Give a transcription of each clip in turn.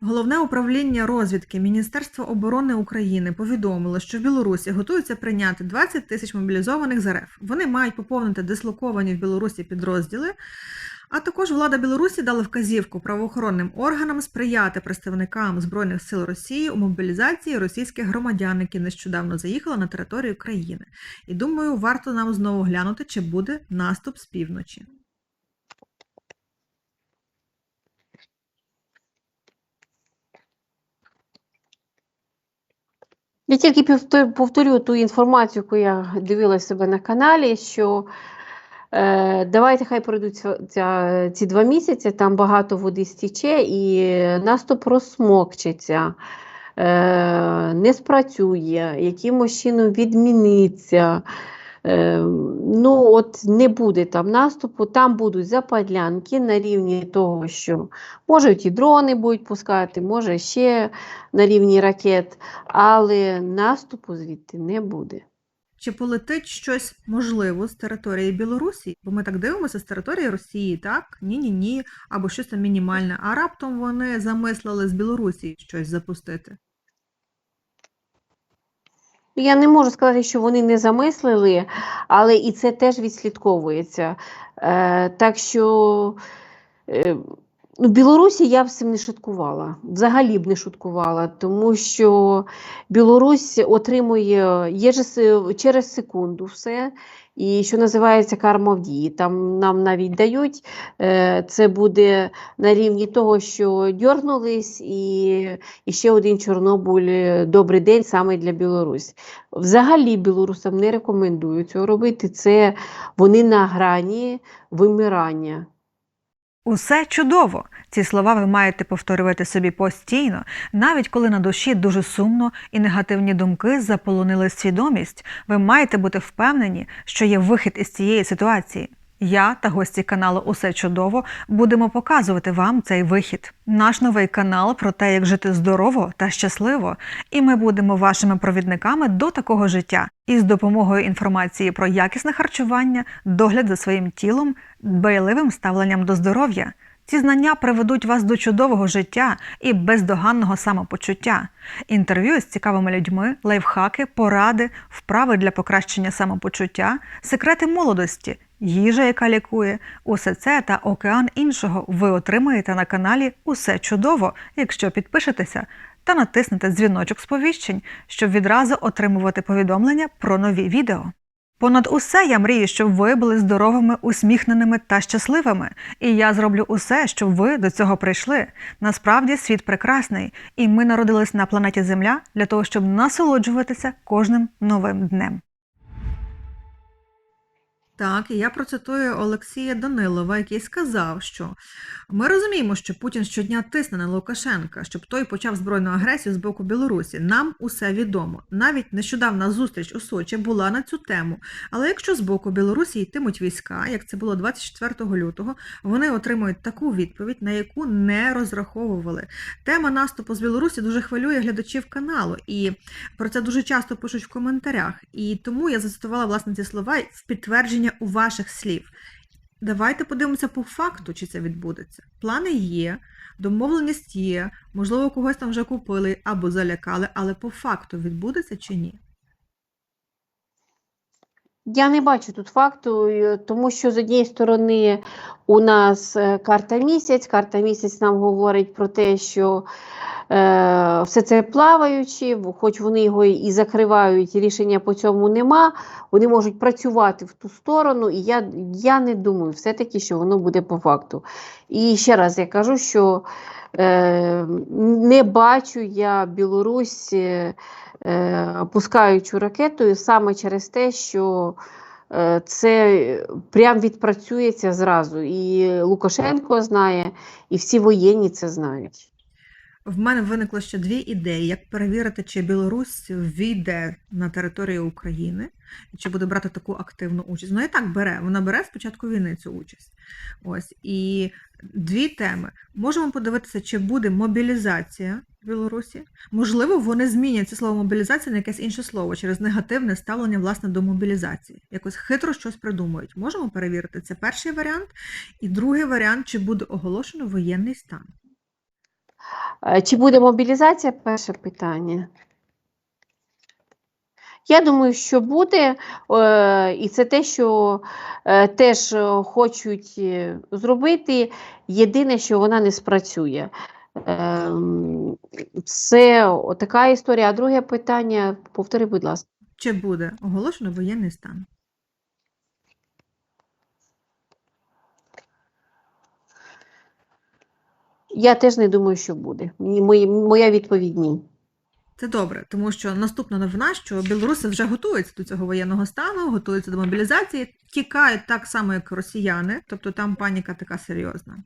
Головне управління розвідки Міністерства оборони України повідомило, що в Білорусі готуються прийняти 20 тисяч мобілізованих з РФ. Вони мають поповнити дислоковані в Білорусі підрозділи. А також влада Білорусі дала вказівку правоохоронним органам сприяти представникам збройних сил Росії у мобілізації російських громадян, які нещодавно заїхали на територію країни. І думаю, варто нам знову глянути, чи буде наступ з півночі. Я тільки повтор- повторю ту інформацію, яку я дивилася себе на каналі, що е, давайте хай пройдуть ця- ці два місяці, там багато води стіче і наступ розсмокчеться, е, не спрацює, якимось чином відміниться. Е, ну, от не буде там наступу, там будуть западлянки на рівні того, що можуть і дрони будуть пускати, може ще на рівні ракет, але наступу звідти не буде. Чи полетить щось можливо з території Білорусі? Бо ми так дивимося з території Росії, так? Ні, ні, ні, або щось там мінімальне. А раптом вони замислили з Білорусі щось запустити. Я не можу сказати, що вони не замислили, але і це теж відслідковується. Е, так що е, ну, Білорусі я б цим не шуткувала. Взагалі б не шуткувала, тому що Білорусь отримує є через секунду все. І що називається карма в дії. Там нам навіть дають, е, це буде на рівні того, що дьорнулись, і, і ще один Чорнобиль е, добрий день саме для Білорусі. Взагалі білорусам не рекомендую цього робити. Це вони на грані вимирання. Усе чудово. Ці слова ви маєте повторювати собі постійно, навіть коли на душі дуже сумно і негативні думки заполонили свідомість. Ви маєте бути впевнені, що є вихід із цієї ситуації. Я та гості каналу Усе чудово будемо показувати вам цей вихід. Наш новий канал про те, як жити здорово та щасливо. І ми будемо вашими провідниками до такого життя із допомогою інформації про якісне харчування, догляд за своїм тілом, дбайливим ставленням до здоров'я. Ці знання приведуть вас до чудового життя і бездоганного самопочуття. Інтерв'ю з цікавими людьми, лайфхаки, поради, вправи для покращення самопочуття, секрети молодості, їжа, яка лікує. Усе це та океан іншого ви отримаєте на каналі Усе чудово, якщо підпишетеся та натиснете дзвіночок сповіщень, щоб відразу отримувати повідомлення про нові відео. Понад усе я мрію, щоб ви були здоровими, усміхненими та щасливими. І я зроблю усе, щоб ви до цього прийшли. Насправді світ прекрасний, і ми народились на планеті Земля для того, щоб насолоджуватися кожним новим днем. Так, і я процитую Олексія Данилова, який сказав, що ми розуміємо, що Путін щодня тисне на Лукашенка, щоб той почав збройну агресію з боку Білорусі. Нам усе відомо. Навіть нещодавна зустріч у Сочі була на цю тему. Але якщо з боку Білорусі йтимуть війська, як це було 24 лютого, вони отримують таку відповідь, на яку не розраховували. Тема наступу з Білорусі дуже хвилює глядачів каналу, і про це дуже часто пишуть в коментарях. І тому я зацитувала власне ці слова в підтвердження у ваших слів. Давайте подивимося по факту, чи це відбудеться. Плани є, домовленість є, можливо, когось там вже купили або залякали, але по факту відбудеться чи ні? Я не бачу тут факту, е, тому що з однієї сторони у нас е, карта місяць. Карта місяць нам говорить про те, що все це плаваючи, хоч вони його і закривають, рішення по цьому нема. Вони можуть працювати в ту сторону, і я, я не думаю все-таки, що воно буде по факту. І ще раз я кажу, що е, не бачу я Білорусь. е, е, пускаючу ракетою саме через те, що е, це прям відпрацюється зразу. І Лукашенко знає, і всі воєнні це знають. В мене виникло ще дві ідеї: як перевірити, чи Білорусь війде на територію України, і чи буде брати таку активну участь. Ну і так бере. Вона бере спочатку війни цю участь. Ось і дві теми. Можемо подивитися, чи буде мобілізація в Білорусі. Можливо, вони змінять це слово мобілізація на якесь інше слово через негативне ставлення власне до мобілізації. Якось хитро щось придумують. Можемо перевірити. Це перший варіант. І другий варіант, чи буде оголошено воєнний стан. Е, Чи буде мобілізація? Перше питання. Я думаю, що буде, е, і це те, що е, теж е, хочуть зробити. Єдине, що вона не спрацює. Ем, Це така історія. А друге питання, повтори, будь ласка. Чи буде оголошено воєнний стан? Я теж не думаю, що буде. Моя відповідь ні. Це добре, тому що наступна новина, що білоруси вже готуються до цього воєнного стану, готуються до мобілізації, тікають так само, як росіяни, тобто там паніка така серйозна.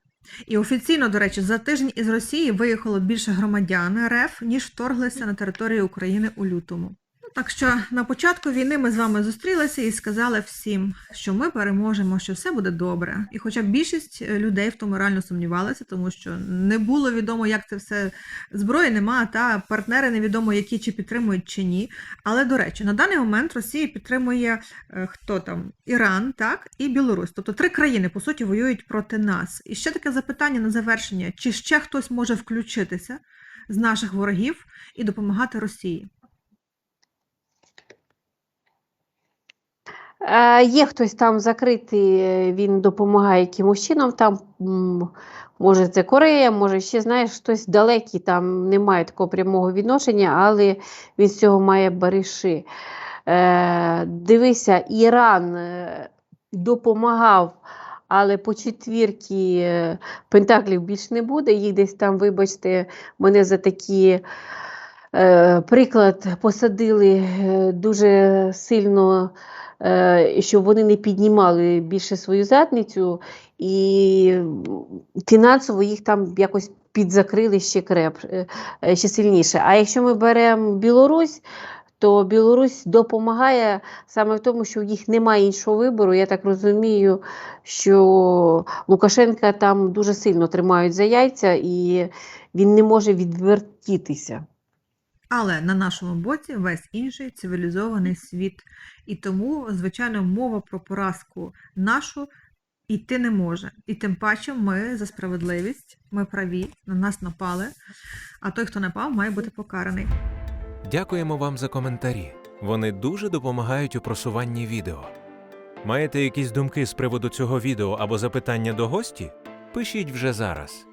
І офіційно, до речі, за тиждень із Росії виїхало більше громадян РФ, ніж вторглися на територію України у лютому. Так що на початку війни ми з вами зустрілися і сказали всім, що ми переможемо, що все буде добре. І хоча більшість е, людей в тому реально сумнівалися, тому що не було відомо, як це все зброї нема, та партнери невідомо, які чи підтримують чи ні. Але до речі, на даний момент Росія підтримує е, хто там Іран, так і Білорусь. Тобто три країни по суті воюють проти нас. І ще таке запитання на завершення: чи ще хтось може включитися з наших ворогів і допомагати Росії? Е, Є хтось там закритий, е, він допомагає якимось чином. Там, може, це Корея, може ще знаєш, хтось далекий, там немає такого прямого відношення, але він з цього має бариші. Е, дивися, Іран е, допомагав, але по четвірки е, пентаклів більш не буде. Їх десь там, вибачте, мене за такі. Е, Приклад посадили е, дуже сильно, е, щоб вони не піднімали більше свою задницю, і фінансово їх там якось підзакрили ще креп, ще сильніше. А якщо ми беремо Білорусь, то Білорусь допомагає саме в тому, що в їх немає іншого вибору. Я так розумію, що Лукашенка там дуже сильно тримають за яйця, і він не може відвертітися. Але на нашому боці весь інший цивілізований світ. І тому, звичайно, мова про поразку нашу йти не може. І тим паче ми за справедливість, ми праві, на нас напали, а той, хто напав, має бути покараний. Дякуємо вам за коментарі. Вони дуже допомагають у просуванні відео. Маєте якісь думки з приводу цього відео або запитання до гості? Пишіть вже зараз.